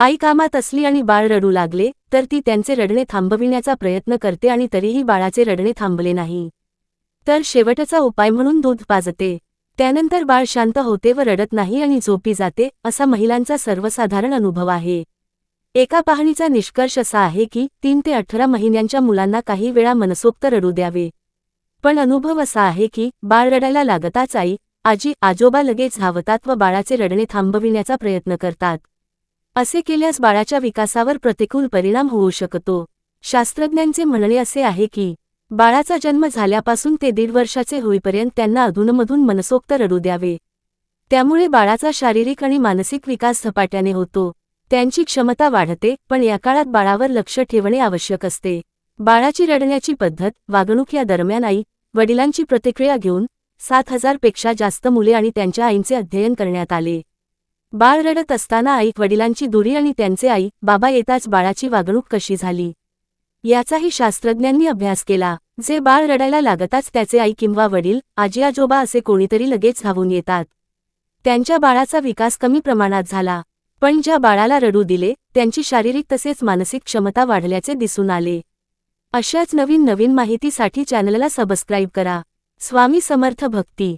आई कामात असली आणि बाळ रडू लागले तर ती त्यांचे रडणे थांबविण्याचा प्रयत्न करते आणि तरीही बाळाचे रडणे थांबले नाही. तर शेवटचा उपाय म्हणून दूध पाजते. त्यानंतर बाळ शांत होते व रडत नाही आणि झोपी जाते असा महिलांचा सर्वसाधारण अनुभव आहे. एका पाहणीचा निष्कर्ष असा आहे की तीन ते अठरा महिन्यांच्या मुलांना काही वेळा मनसोक्त रडू द्यावे. पण अनुभव असा आहे की बाळ रडायला लागताच आई आजी आजोबा लगेच धावतात व बाळाचे रडणे थांबविण्याचा प्रयत्न करतात. असे केल्यास बाळाच्या विकासावर प्रतिकूल परिणाम होऊ शकतो. शास्त्रज्ञांचे म्हणणे असे आहे की बाळाचा जन्म झाल्यापासून ते दीड वर्षाचे होईपर्यंत त्यांना अधूनमधून मनसोक्त रडू द्यावे. त्यामुळे बाळाचा शारीरिक आणि मानसिक विकास झपाट्याने होतो. त्यांची क्षमता वाढते पण या काळात बाळावर लक्ष ठेवणे आवश्यक असते. बाळाची रडण्याची पद्धत वागणूक या दरम्यान आई वडिलांची प्रतिक्रिया घेऊन सात हजारपेक्षा जास्त मुले आणि त्यांच्या आईंचे अध्ययन करण्यात आले. बाळ रडत असताना आई वडिलांची दुरी आणि त्यांचे आई बाबा येताच बाळाची वागणूक कशी झाली? याचाही शास्त्रज्ञांनी अभ्यास केला. जे बाळ रडायला लागताच त्याचे आई किंवा वडील आजी आजोबा असे कोणीतरी लगेच धावून येतात. त्यांच्या बाळाचा विकास कमी प्रमाणात झाला. पण ज्या बाळाला रडू दिले त्यांची शारीरिक तसेच मानसिक क्षमता वाढल्याचे दिसून आले. अशाच नवीन नवीन माहितीसाठी चॅनलला सबस्क्राईब करा. स्वामी समर्थ भक्ती.